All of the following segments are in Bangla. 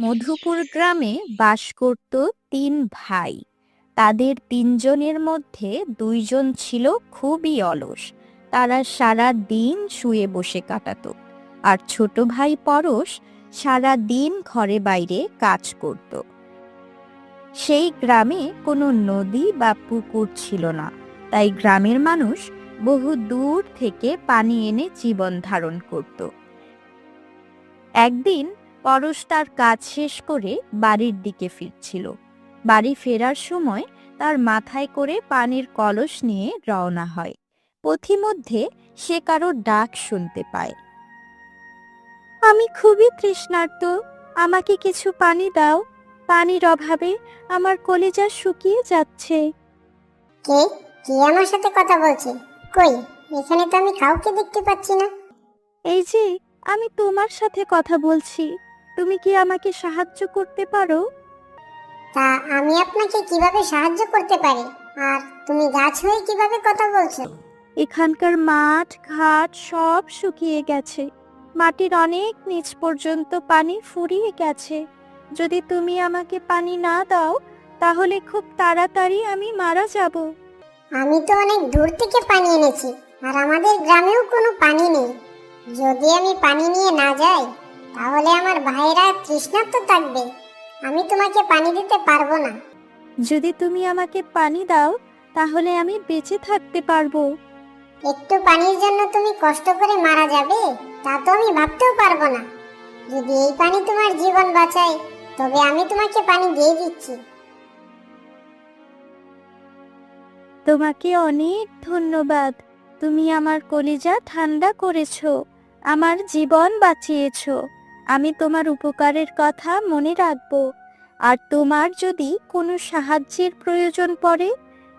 মধুপুর গ্রামে বাস করত তিন ভাই। তাদের তিনজনের মধ্যে দুইজন ছিল খুবই অলস। তারা সারা দিন শুয়ে বসে কাটাত। আর ছোট ভাই পরশ সারা দিন ঘরে বাইরে কাজ করত। সেই গ্রামে কোনো নদী বা পুকুর ছিল না। তাই গ্রামের মানুষ বহু দূর থেকে পানি এনে জীবন ধারণ করত। একদিন পরশ তার কাজ শেষ করে বাড়ির দিকে ফিরছিল। বাড়ি ফেরার সময় তার মাথায় করে পানির কলস নিয়ে রওনা হয়। পথিমধ্যে সে কারও ডাক শুনতে পায়। আমি খুবই তৃষ্ণার্ত আমাকে কিছু পানি দাও। পানির অভাবে আমার কলিজা শুকিয়ে যাচ্ছে। কে? কে আমার সাথে কথা বলছে? কই? এখানে তো আমি কাউকে দেখতে পাচ্ছি না। এই যে আমি তোমার সাথে কথা বলছি। তুমি কি আমাকে সাহায্য করতে পারো? তা আমি আপনাকে কীভাবে সাহায্য করতে পারি? আর তুমি গাছ হয়ে কীভাবে কথা বলছো? এখানকার মাঠ ঘাট সব শুকিয়ে গেছে। মাটির অনেক নিচ পর্যন্ত পানি ফুরিয়ে গেছে। যদি তুমি আমাকে পানি না দাও তাহলে খুব তাড়াতাড়ি আমি মারা যাব। আমি তো অনেক দূর থেকে পানি এনেছি আর আমাদের গ্রামেও কোনো পানি নেই। যদি আমি পানি নিয়ে না যাই তাহলে আমার ভাইরা তৃষ্ণার্ত থাকবে। আমি তোমাকে পানি দিতে পারব না। যদি তুমি আমাকে পানি দাও তাহলে আমি বেঁচে থাকতে পারব। একটু পানির জন্য তুমি কষ্ট করে মারা যাবে তা তো আমি ভাবতেও পারব না। যদি এই পানি তোমার জীবন বাঁচায় তবে আমি তোমাকে পানি দিয়ে দিচ্ছি। তোমাকে অনেক ধন্যবাদ। তুমি আমার কলিজা ঠান্ডা করেছ আমার জীবন বাঁচিয়েছো। আমি তোমার উপকারের কথা মনে রাখব। আর তোমার যদি কোনো সাহায্যের প্রয়োজন পড়ে,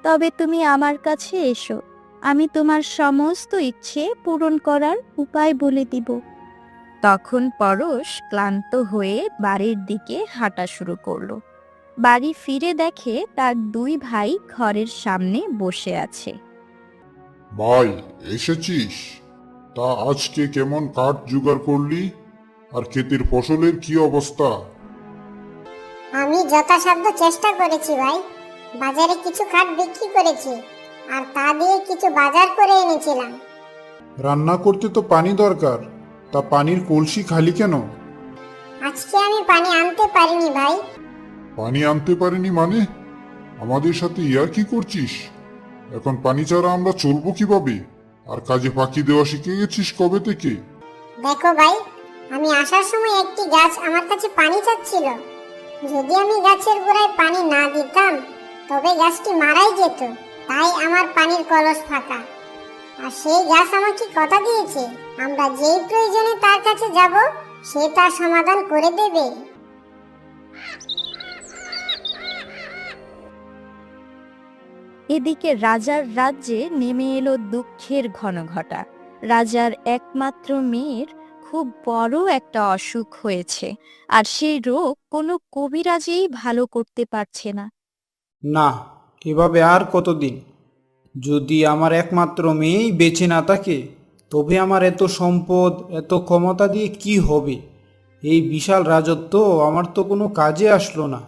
তবে তুমি আমার কাছে এসো। আমি তোমার সমস্ত ইচ্ছে পূরণ করার উপায় বলে দিব। তখন পরশ ক্লান্ত হয়ে বাড়ির দিকে হাঁটা শুরু করল। বাড়ি ফিরে দেখে তার দুই ভাই ঘরের সামনে বসে আছে। ভাই, এসেছিস? তা আজকে কেমন কাঠ জোগাড় করলি? আর ক্ষেতের ফসলের কি অবস্থা? আমি যথাসাধ্য চেষ্টা করেছি ভাই। বাজারে কিছু খাট বিক্রি করেছি আর তা দিয়ে কিছু বাজার করে এনেছিলাম। রান্না করতে তো পানি দরকার তা পানির কলসি খালি কেন? আজকে আমি পানি আনতে পারিনি ভাই। পানি আনতে পারিনি মানে? আমাদের সাথে ইয়া কি করছিস? এখন পানি ছাড়া আমরা চলবো কীভাবে? আর কাজে ফাঁকি দেওয়া শিখে গেছিস কবে থেকে? দেখো ভাই আমি আসার সময় একটি গাছ আমার কাছে পানি চাচ্ছিল। যদি আমি গাছের গোড়ায় পানি না দিতাম, তবে গাছটি মারাই যেত। তাই আমার পানির কলস ফাঁকা। আর সেই গাছ আমাকে কথা দিয়েছে, আমরা যেই প্রয়োজনে তার কাছে যাব, সে তার সমাধান করে দেবে। এদিকে রাজার রাজ্যে নেমে এলো দুঃখের ঘনঘটা। রাজার একমাত্র মেয়ের খুব বড় একটা অসুখ হয়েছে, আর সেই রোগ কোনো কবিরাজেই ভালো করতে পারছে না। না, এভাবে আর কতদিন? যদি আমার একমাত্র মেয়েই বেঁচে না থাকে, তবে আমার এত সম্পদ, এত ক্ষমতা দিয়ে কি হবে? এই বিশাল রাজত্ব আমার তো কোনো কাজে আসলো না।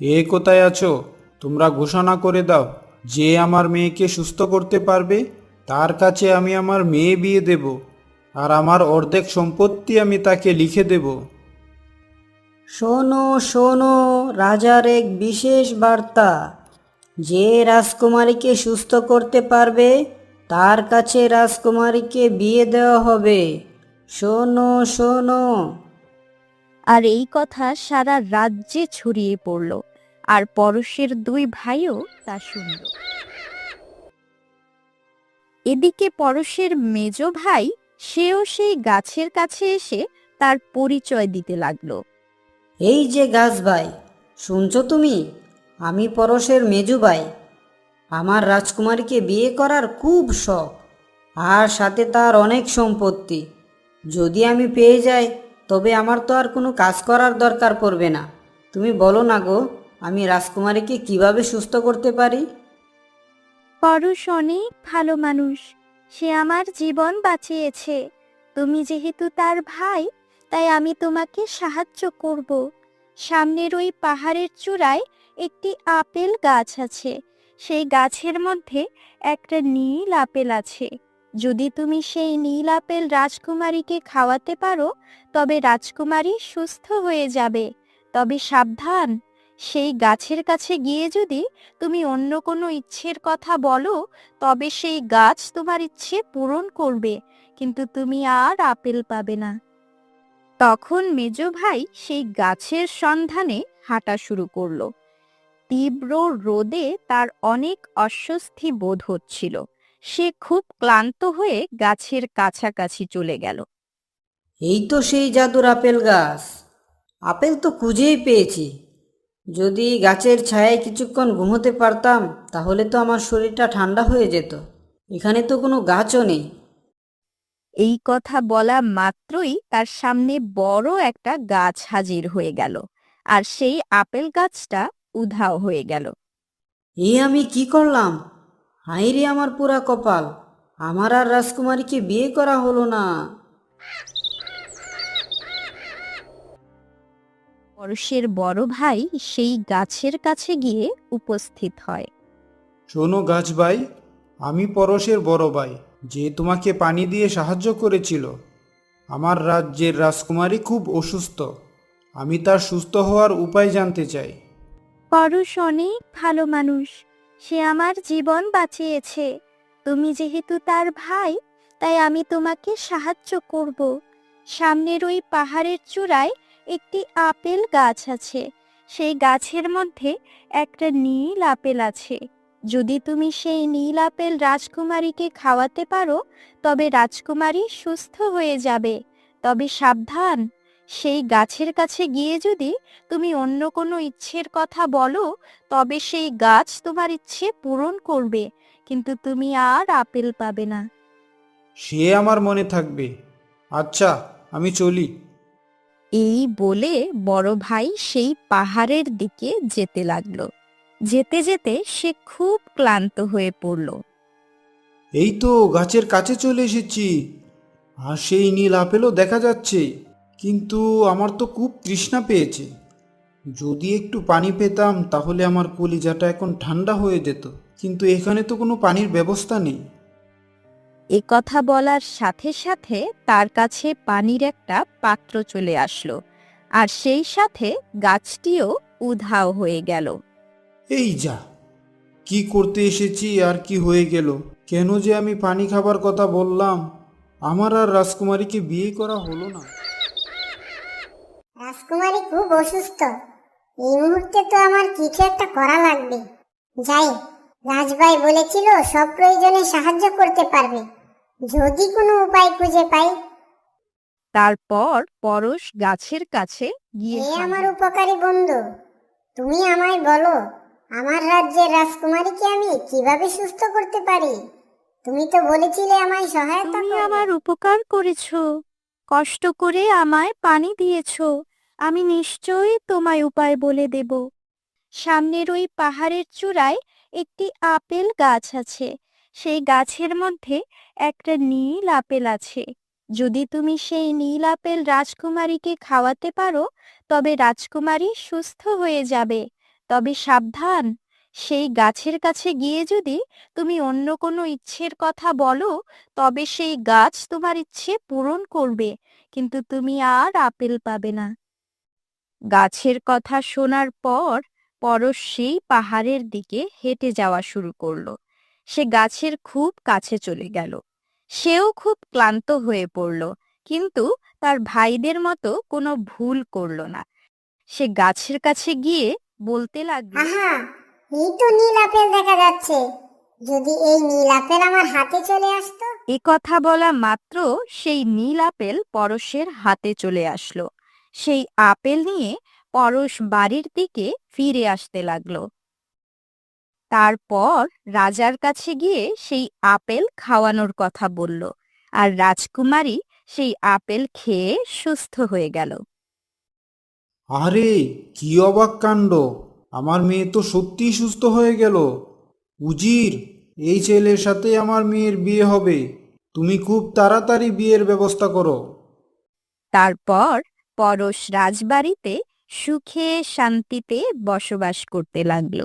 এ কোথায় আছো? তোমরা ঘোষণা করে দাও, যে আমার মেয়েকে সুস্থ করতে পারবে, তার কাছে আমি আমার মেয়ে বিয়ে দেব। আর আমার অর্ধেক সম্পত্তি আমি তাকে লিখে দেব। শোনো শোনো রাজার এক বিশেষ বার্তা। যে রাজকুমারীকে সুস্থ করতে পারবে তার কাছে রাজকুমারীকে বিয়ে দেওয়া হবে। শোনো শোনো। আর এই কথা সারা রাজ্যে ছড়িয়ে পড়ল আর পরশের দুই ভাইও তা শুনল। এদিকে পরশের মেজ ভাই সেও সেই গাছের কাছে এসে তার পরিচয় দিতে লাগল। এই যে গাছ ভাই শুনছো তুমি? আমি পরশের মেজু ভাই। আমার রাজকুমারীকে বিয়ে করার খুব শখ আর সাথে তার অনেক সম্পত্তি। যদি আমি পেয়ে যাই তবে আমার তো আর কোনো কাজ করার দরকার পড়বে না। তুমি বলো না গো আমি রাজকুমারীকে কীভাবে সুস্থ করতে পারি? পরশ অনেক ভালো মানুষ সে আমার জীবন বাঁচিয়েছে। তুমি যেহেতু তার ভাই, তাই আমি তোমাকে সাহায্য করব। সামনের ওই পাহাড়ের চূড়ায় একটি আপেল গাছ আছে। সেই গাছের মধ্যে একটা নীল আপেল আছে। যদি তুমি সেই নীল আপেল রাজকুমারীকে খাওয়াতে পারো, তবে রাজকুমারী সুস্থ হয়ে যাবে। তবে সাবধান। সেই গাছের কাছে গিয়ে যদি তুমি অন্য কোনো ইচ্ছের কথা বলো, তবে সেই গাছ তোমার ইচ্ছে পূরণ করবে, কিন্তু তুমি আর আপেল পাবে না। তখন মেজ ভাই সেই গাছের সন্ধানে হাঁটা শুরু করল। তীব্র রোদে তার অনেক অস্বস্তি বোধ হচ্ছিল। সে খুব ক্লান্ত হয়ে গাছের কাছাকাছি চলে গেল। এই তো সেই জাদুর আপেল গাছ। আপেল তো খুঁজেই পেয়েছি। যদি গাছের ছায়ায় কিছুক্ষণ ঘুমোতে পারতাম তাহলে তো আমার শরীরটা ঠান্ডা হয়ে যেত। এখানে তো কোনো গাছও নেই। এই কথা বলা মাত্রই তার সামনে বড় একটা গাছ হাজির হয়ে গেল আর সেই আপেল গাছটা উধাও হয়ে গেল। এ আমি কি করলাম? হাই রে আমার পুরা কপাল! আমার আর রাজকুমারীকে বিয়ে করা হলো না। পরশের বড় ভাই সেই গাছের কাছে গিয়ে উপস্থিত হয়। শোনো গাছ ভাই আমি পরশের বড় ভাই যে তোমাকে পানি দিয়ে সাহায্য করেছিল। আমার রাজ্যের রাজকুমারী খুব অসুস্থ। আমি তার সুস্থ হওয়ার উপায় জানতে চাই। পরশ অনেক ভালো মানুষ। সে আমার জীবন বাঁচিয়েছে। তুমি যেহেতু তার ভাই তাই আমি তোমাকে সাহায্য করব। সামনের ওই পাহাড়ের চূড়ায় একটি আপেল গাছ আছে। সেই গাছের মধ্যে একটা নীল আপেল আছে। যদি তুমি সেই নীল আপেল রাজকুমারীকে খাওয়াতে পারো, তবে রাজকুমারী সুস্থ হয়ে যাবে। তবে সাবধান, সেই গাছের কাছে গিয়ে যদি তুমি অন্য কোনো ইচ্ছের কথা বলো, তবে সেই গাছ তোমার ইচ্ছে পূরণ করবে, কিন্তু তুমি আর আপেল পাবে না। সে আমার মনে থাকবে। আচ্ছা আমি চলি। এই বলে বড় ভাই সেই পাহাড়ের দিকে যেতে লাগল। যেতে যেতে সে খুব ক্লান্ত হয়ে পড়ল। এই তো গাছের কাছে চলে এসেছি। আর সেই নীল আপেলও দেখা যাচ্ছে, কিন্তু আমার তো খুব তৃষ্ণা পেয়েছে। যদি একটু পানি পেতাম তাহলে আমার কলিজাটা এখন ঠান্ডা হয়ে যেত, কিন্তু এখানে তো কোনো পানির ব্যবস্থা নেই। এ কথা বলার সাথে সাথে তার কাছে পানির একটা পাত্র চলে আসলো। আর সেই সাথে গাছটিও উধাও হয়ে গেল। এই যা কি করতে এসেছি আর কি হয়ে গেল? কেন যে আমি পানি খাবার কথা বললাম? আমার আর রাজকুমারীকে বিয়ে করা হলো না। রাজকুমারী খুব অসুস্থ। এই মুহূর্তে তো আমার কিছু একটা করা লাগবে। যাই রাজভাই বলেছিল সব প্রয়োজনে সাহায্য করতে পারবে। যদি কোনো উপায় খুঁজে পাই তারপর পরশ গাছের কাছে গিয়ে হাজির। আমার উপকারী বন্ধু তুমি আমায় বলো আমার রাজ্যের রাজকুমারীকে আমি কীভাবে সুস্থ করতে পারি তুমি তো বলেছিলে আমায় সহায়তা তুমি করবে। আমার উপকার করেছ কষ্ট করে আমায় পানি দিয়েছ আমি নিশ্চয়ই তোমায় উপায় বলে দেব সামনের ওই পাহাড়ের চূড়ায় একটি আপেল গাছ আছে সেই গাছের মধ্যে একটা নীল আপেল আছে। যদি তুমি সেই নীল আপেল রাজকুমারীকে খাওয়াতে পারো, তবে রাজকুমারী সুস্থ হয়ে যাবে। তবে সাবধান, সেই গাছের কাছে গিয়ে যদি তুমি অন্য কোনো ইচ্ছের কথা বলো, তবে সেই গাছ তোমার ইচ্ছে পূরণ করবে, কিন্তু তুমি আর আপেল পাবে না। গাছের কথা শোনার পর পরশ সেই পাহাড়ের দিকে হেঁটে যাওয়া শুরু করল। সে গাছের খুব কাছে চলে গেল। সেও খুব ক্লান্ত হয়ে পড়ল কিন্তু তার ভাইদের মতো কোনো ভুল করল না। সে গাছের কাছে গিয়ে বলতে লাগল আহা এই তো নীল আপেল দেখা যাচ্ছে। যদি এই নীল আপেল আমার হাতে চলে আসতো? এ কথা বলা মাত্র সেই নীল আপেল পরশের হাতে চলে আসলো। সেই আপেল নিয়ে পরশ বাড়ির দিকে ফিরে আসতে লাগল। তারপর রাজার কাছে গিয়ে সেই আপেল খাওয়ানোর কথা বলল আর রাজকুমারী সেই আপেল খেয়ে সুস্থ হয়ে গেল। আরে কি অবাক কাণ্ড! আমার মেয়ে তো সত্যিই সুস্থ হয়ে গেল। উজির এই ছেলের সাথে আমার মেয়ের বিয়ে হবে। তুমি খুব তাড়াতাড়ি বিয়ের ব্যবস্থা করো। তারপর পরশ রাজবাড়িতে সুখে শান্তিতে বসবাস করতে লাগল।